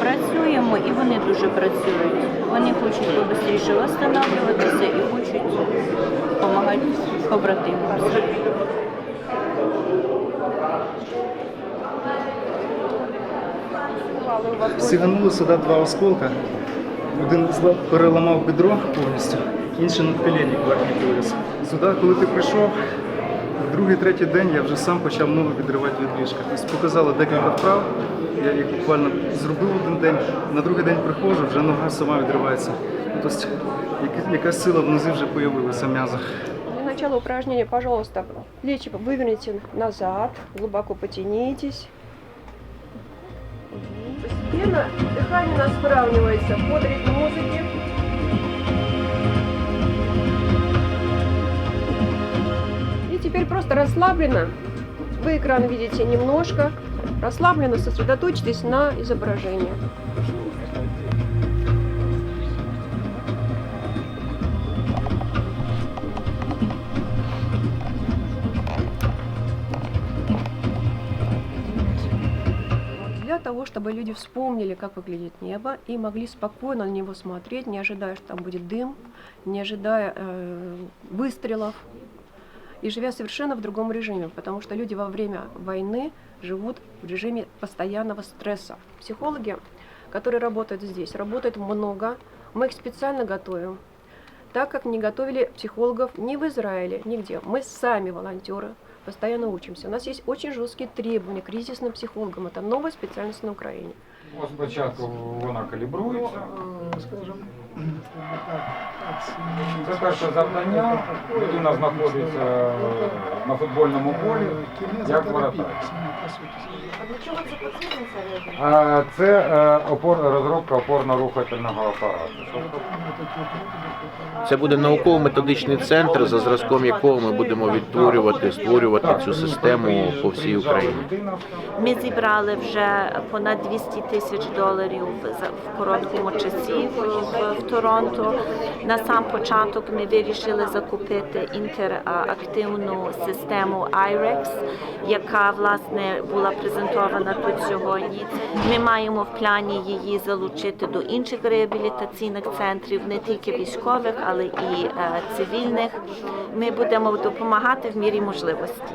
Працюємо і вони дуже працюють. Вони хочуть побистріше встановлюватися і хочуть допомагати побратимам. Сиганули сюди два осколка. Один переламав бедро повністю, інший надколінник верхній виріс. Сюди, коли ти прийшов, другий, третій день я вже сам почав ногу відривати від ліжка. Тобто показали декілька вправ. Я їх буквально зробив один день, на другий день приходжу, вже нога сама відривається. Тобто яка- якась сила в нозі вже з'явилася в м'язах. Для начала упражнения, пожалуйста, плечи выверните назад, глубоко потянитесь. Постепенно дыхание у нас выравнивается под ритм музыки. И теперь просто расслабленно, вы экран видите немножко, расслабленно сосредоточьтесь на изображении. Того, чтобы люди вспомнили, как выглядит небо, и могли спокойно на него смотреть, не ожидая, что там будет дым, не ожидая э, выстрелов, и живя совершенно в другом режиме, потому что люди во время войны живут в режиме постоянного стресса. Психологи, которые работают здесь, работают много, мы их специально готовим, так как не готовили психологов ни в Израиле, нигде. Мы сами волонтеры, постоянно учимся. У нас есть очень жесткие требования к кризисным психологам. Это новая специальность на Украине. Спочатку вона калібрується. Це перше завдання. Людина знаходиться на футбольному полі, як воротар. Це е, опор, розробка опорно-рухательного апарату. Це буде науково-методичний центр, за зразком якого ми будемо відтворювати, створювати цю систему по всій Україні. Ми зібрали вже понад 200 тисяч доларів за- в короткому часі в, в, Торонто. На сам початок ми вирішили закупити інтерактивну систему IREX, яка власне була презентована тут сьогодні. Ми маємо в плані її залучити до інших реабілітаційних центрів, не тільки військових, але і е, цивільних. Ми будемо допомагати в мірі можливості.